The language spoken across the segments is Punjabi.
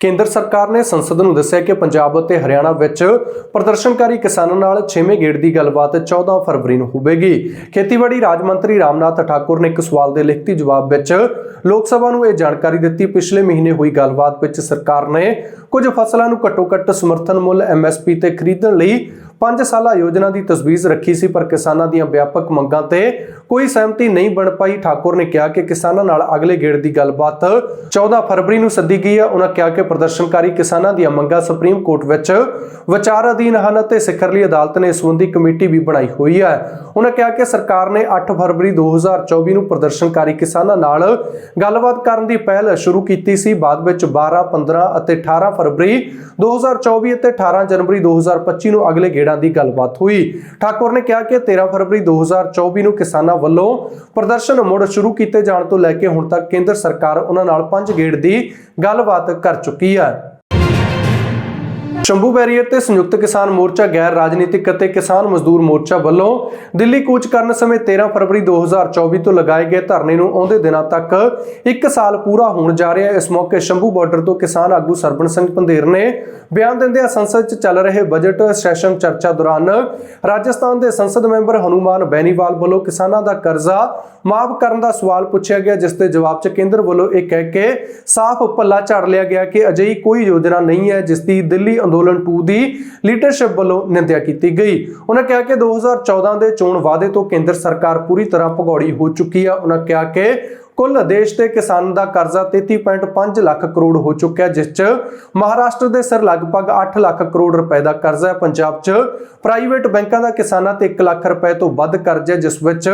ਕੇਂਦਰ ਸਰਕਾਰ ਨੇ ਸੰਸਦ ਨੂੰ ਦੱਸਿਆ ਕਿ ਪੰਜਾਬ ਅਤੇ ਹਰਿਆਣਾ ਵਿੱਚ ਪ੍ਰਦਰਸ਼ਨਕਾਰੀ ਕਿਸਾਨਾਂ ਨਾਲ 6ਵੇਂ ਗੇੜ ਦੀ ਗੱਲਬਾਤ 14 ਫਰਵਰੀ ਨੂੰ ਹੋਵੇਗੀ। ਖੇਤੀਬਾੜੀ ਰਾਜ ਮੰਤਰੀ ਰਾਮਨਾਥ ਠਾਕੁਰ ਨੇ ਇੱਕ ਸਵਾਲ ਦੇ ਲਿਖਤੀ ਜਵਾਬ ਵਿੱਚ ਲੋਕ ਸਭਾ ਨੂੰ ਇਹ ਜਾਣਕਾਰੀ ਦਿੱਤੀ, ਪਿਛਲੇ ਮਹੀਨੇ ਹੋਈ ਗੱਲਬਾਤ ਵਿੱਚ ਸਰਕਾਰ ਨੇ ਕੁਝ ਫਸਲਾਂ ਨੂੰ ਘੱਟੋ-ਘੱਟ ਸਮਰਥਨ ਮੁੱਲ ਐਮਐਸਪੀ ਤੇ ਖਰੀਦਣ ਲਈ 5 ਸਾਲਾ ਯੋਜਨਾ ਦੀ ਤਜਵੀਜ਼ ਰੱਖੀ ਸੀ, ਪਰ ਕਿਸਾਨਾਂ ਦੀਆਂ ਵਿਆਪਕ ਮੰਗਾਂ ਤੇ ਕੋਈ ਸਹਿਮਤੀ ਨਹੀਂ ਬਣ ਪਾਈ। ਠਾਕੁਰ ਨੇ ਕਿਹਾ ਕਿ ਕਿਸਾਨਾਂ ਨਾਲ ਅਗਲੇ ਗੇੜ ਦੀ ਗੱਲਬਾਤ 14 ਫਰਵਰੀ ਨੂੰ ਸੱਦੀ ਗਈ ਹੈ ਉਹਨਾਂ ਕਿਹਾ ਕਿ ਪ੍ਰਦਰਸ਼ਨਕਾਰੀ ਕਿਸਾਨਾਂ ਦੀਆਂ ਮੰਗਾਂ ਸੁਪਰੀਮ ਕੋਰਟ ਵਿੱਚ ਵਿਚਾਰ ਅਧੀਨ ਹਨ ਅਤੇ ਸਿਖਰਲੀ ਅਦਾਲਤ ਨੇ ਇਸ ਸੰਬੰਧੀ ਕਮੇਟੀ ਵੀ ਬਣਾਈ ਹੋਈ ਹੈ ਉਹਨਾਂ ਕਿਹਾ ਕਿ ਸਰਕਾਰ ਨੇ 8 ਫਰਵਰੀ 2024 ਨੂੰ ਪ੍ਰਦਰਸ਼ਨਕਾਰੀ ਕਿਸਾਨਾਂ ਨਾਲ ਗੱਲਬਾਤ ਕਰਨ ਦੀ ਪਹਿਲ ਸ਼ੁਰੂ ਕੀਤੀ ਸੀ। ਬਾਅਦ ਵਿੱਚ 12 15 ਅਤੇ 18 ਫਰਵਰੀ 2024 ਅਤੇ 18 ਜਨਵਰੀ 2025 ਨੂੰ ਅਗਲੇ ਗੇੜ ਦੀ ਗੱਲਬਾਤ ਹੋਈ। ਠਾਕੁਰ ਨੇ ਕਿਹਾ ਕਿ 13 ਫਰਵਰੀ 2024 ਨੂੰ ਕਿਸਾਨਾਂ ਵੱਲੋਂ ਪ੍ਰਦਰਸ਼ਨ ਮੁੜ ਸ਼ੁਰੂ ਕੀਤੇ ਜਾਣ ਤੋਂ ਲੈ ਕੇ ਹੁਣ ਤੱਕ ਕੇਂਦਰ ਸਰਕਾਰ ਉਹਨਾਂ ਨਾਲ ਪੰਜ ਗੇੜ ਦੀ ਗੱਲਬਾਤ ਕਰ ਚੁੱਕੀ ਹੈ। ਸ਼ੰਭੂ ਬੈਰੀਅਰ ਤੇ ਸੰਯੁਕਤ ਕਿਸਾਨ ਮੋਰਚਾ ਗੈਰ ਰਾਜਨੀਤਿਕ ਅਤੇ ਕਿਸਾਨ ਮਜ਼ਦੂਰ ਮੋਰਚਾ ਵੱਲੋਂ ਦਿੱਲੀ ਕੂਚ ਕਰਨ ਸਮੇਂ 13 ਫਰਵਰੀ 2024 ਤੋਂ ਲਗਾਏ ਗਏ ਧਰਨੇ ਨੂੰ ਆਉਂਦੇ ਦਿਨਾਂ ਤੱਕ 1 ਸਾਲ ਪੂਰਾ ਹੋਣ ਜਾ ਰਿਹਾ ਹੈ। ਇਸ ਮੌਕੇ ਸ਼ੰਭੂ ਬਾਰਡਰ ਤੋਂ ਕਿਸਾਨ ਆਗੂ ਸਰਬਣ ਸਿੰਘ ਪੰਧੇਰ ਨੇ ਬਿਆਨ ਦਿੰਦਿਆਂ ਸੰਸਦ 'ਚ ਚੱਲ ਰਹੇ ਬਜਟ ਸੈਸ਼ਨ ਚਰਚਾ ਦੌਰਾਨ ਰਾਜਸਥਾਨ ਦੇ ਸੰਸਦ ਮੈਂਬਰ ਹਨੂਮਾਨ ਬੈਨੀਵਾਲ ਵੱਲੋਂ ਕਿਸਾਨਾਂ ਦਾ ਕਰਜ਼ਾ ਮਾਫ ਕਰਨ ਦਾ ਸਵਾਲ ਪੁੱਛਿਆ ਗਿਆ, ਜਿਸ ਦੇ ਜਵਾਬ 'ਚ ਕੇਂਦਰ ਵੱਲੋਂ ਇਹ ਕਹਿ ਕੇ ਸਾਫ਼ ਪੱਲਾ ਝਾੜ ਲਿਆ ਗਿਆ ਕਿ ਅਜਿਹੀ ਕੋਈ ਯੋਜਨਾ ਨਹੀਂ ਹੈ, ਜਿਸ ਦੀ ਦਿੱਲੀ ਅੰਦੋਲਨ 2 ਦੀ ਲੀਡਰਸ਼ਿਪ ਵੱਲੋਂ ਨਿੰਦਿਆ ਕੀਤੀ ਗਈ। ਉਹਨਾਂ ਕਿਹਾ ਕਿ 2014 ਦੇ ਚੋਣ ਵਾਅਦੇ ਤੋਂ ਕੇਂਦਰ ਸਰਕਾਰ ਪੂਰੀ ਤਰ੍ਹਾਂ ਭਗੌੜੀ ਹੋ ਚੁੱਕੀ ਹੈ ਉਹਨਾਂ ਕਿਹਾ ਕਿ ਕੁੱਲ ਦੇਸ਼ ਦੇ ਕਿਸਾਨ ਦਾ ਕਰਜ਼ਾ 33.5 ਲੱਖ ਕਰੋੜ ਹੋ ਚੁੱਕਿਆ ਜਿਸ 'ਚ ਮਹਾਰਾਸ਼ਟਰ ਦੇ ਸਿਰ ਲਗਭਗ 8 ਲੱਖ ਕਰੋੜ ਰੁਪਏ ਦਾ ਕਰਜ਼ਾ ਹੈ। ਪੰਜਾਬ 'ਚ ਪ੍ਰਾਈਵੇਟ ਬੈਂਕਾਂ ਦਾ ਕਿਸਾਨਾਂ ਤੇ 1 ਲੱਖ ਰੁਪਏ ਤੋਂ ਵੱਧ ਕਰਜ਼ਾ ਹੈ, ਜਿਸ ਵਿੱਚ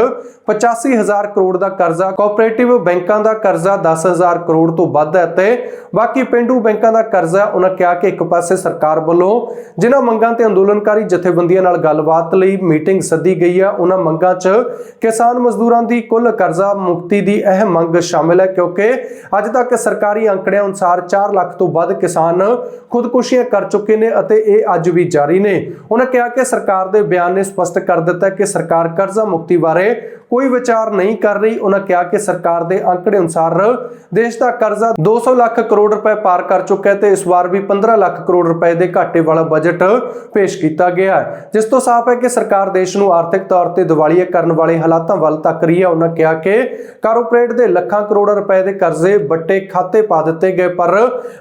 85000 ਕਰੋੜ ਦਾ ਕਰਜ਼ਾ ਕੋਆਪਰੇਟਿਵ ਬੈਂਕਾਂ ਦਾ ਕਰਜ਼ਾ 10000 ਕਰੋੜ ਤੋਂ ਵੱਧ ਹੈ ਤੇ ਬਾਕੀ ਪਿੰਡੂ ਬੈਂਕਾਂ ਦਾ ਕਰਜ਼ਾ ਉਹਨਾਂ ਕਿਹਾ ਕਿ ਇੱਕ ਪਾਸੇ ਸਰਕਾਰ ਵੱਲੋਂ ਜਿਨ੍ਹਾਂ ਮੰਗਾਂ ਤੇ ਅੰਦੋਲਨਕਾਰੀ ਜਥੇਬੰਦੀਆਂ ਨਾਲ ਗੱਲਬਾਤ ਲਈ ਮੀਟਿੰਗ ਸੱਦੀ ਗਈ ਹੈ ਉਹਨਾਂ ਮੰਗਾਂ 'ਚ ਕਿਸਾਨ ਮਜ਼ਦੂਰਾਂ ਦੀ ਕੁੱਲ ਕਰਜ਼ਾ ਮੁਕਤੀ ਦੀ ਅਹਿਮ ਮੰਗ ਸ਼ਾਮਿਲ ਹੈ ਕਿਉਂਕਿ ਅੱਜ ਤੱਕ ਸਰਕਾਰੀ ਅੰਕੜਿਆਂ ਅਨੁਸਾਰ 4 ਲੱਖ ਤੋਂ ਵੱਧ ਕਿਸਾਨ ਖੁਦਕੁਸ਼ੀਆਂ ਕਰ ਚੁੱਕੇ ਨੇ ਅਤੇ ਇਹ ਅੱਜ ਵੀ ਜਾਰੀ ਨੇ। ਉਹਨਾਂ ਕਿਹਾ ਕਿ ਸਰਕਾਰ ਦੇ ਬਿਆਨ ਨੇ ਸਪਸ਼ਟ ਕਰ ਦਿੱਤਾ ਕਿ ਸਰਕਾਰ ਕਰਜ਼ਾ ਮੁਕਤੀ ਬਾਰੇ ਕੋਈ ਵਿਚਾਰ ਨਹੀਂ ਕਰ ਰਹੀ। ਉਹਨਾਂ ਕਿਹਾ ਕਿ ਸਰਕਾਰ ਦੇ ਅੰਕੜੇ ਅਨੁਸਾਰ ਦੇਸ਼ ਦਾ ਕਰਜ਼ਾ 200 ਲੱਖ ਕਰੋੜ ਰੁਪਏ ਪਾਰ ਕਰ ਚੁੱਕਾ ਹੈ ਤੇ ਇਸ ਵਾਰ ਵੀ 15 ਲੱਖ ਕਰੋੜ ਰੁਪਏ ਦੇ ਘਾਟੇ ਵਾਲਾ ਬਜਟ ਪੇਸ਼ ਕੀਤਾ ਗਿਆ ਹੈ। ਜਿਸ ਤੋਂ ਸਾਫ਼ ਹੈ ਕਿ ਸਰਕਾਰ ਦੇਸ਼ ਨੂੰ ਆਰਥਿਕ ਤੌਰ ਤੇ ਦਿਵਾਲੀਆ ਕਰਨ ਵਾਲੇ ਹਾਲਾਤਾਂ ਵੱਲ ਤੱਕ ਰਹੀ ਹੈ। ਉਹਨਾਂ ਕਿਹਾ ਕਿ ਕਾਰਪੋਰੇਟ ਦੇ ਲੱਖਾਂ ਕਰੋੜਾਂ ਰੁਪਏ ਦੇ ਕਰਜ਼ੇ ਵੱਟੇ ਖਾਤੇ ਪਾ ਦਿੱਤੇ ਗਏ, ਪਰ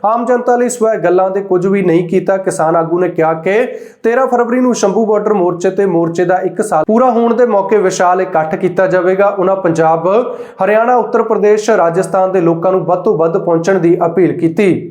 ਆਮ ਜਨਤਾ ਲਈ ਸਵੈ ਗੱਲਾਂ ਦੇ ਕੁਝ ਵੀ ਨਹੀਂ ਕੀਤਾ। ਕਿਸਾਨ ਆਗੂ ਨੇ ਕਿਹਾ ਕਿ 13 ਫਰਵਰੀ ਨੂੰ ਸ਼ੰਭੂ ਬਾਰਡਰ ਮੋਰਚੇ ਤੇ ਮੋਰਚੇ ਦਾ 1 ਸਾਲ ਪੂਰਾ ਹੋਣ ਦੇ ਮੌਕੇ ਵਿਸ਼ਾਲ ਇਕੱਠ ਕੀਤਾ ਜਾਵੇਗਾ। ਉਹਨਾਂ ਪੰਜਾਬ, ਹਰਿਆਣਾ, ਉੱਤਰ ਪ੍ਰਦੇਸ਼, ਰਾਜਸਥਾਨ ਦੇ ਲੋਕਾਂ ਨੂੰ ਵੱਧ ਤੋਂ ਵੱਧ ਪਹੁੰਚਣ ਦੀ ਅਪੀਲ ਕੀਤੀ।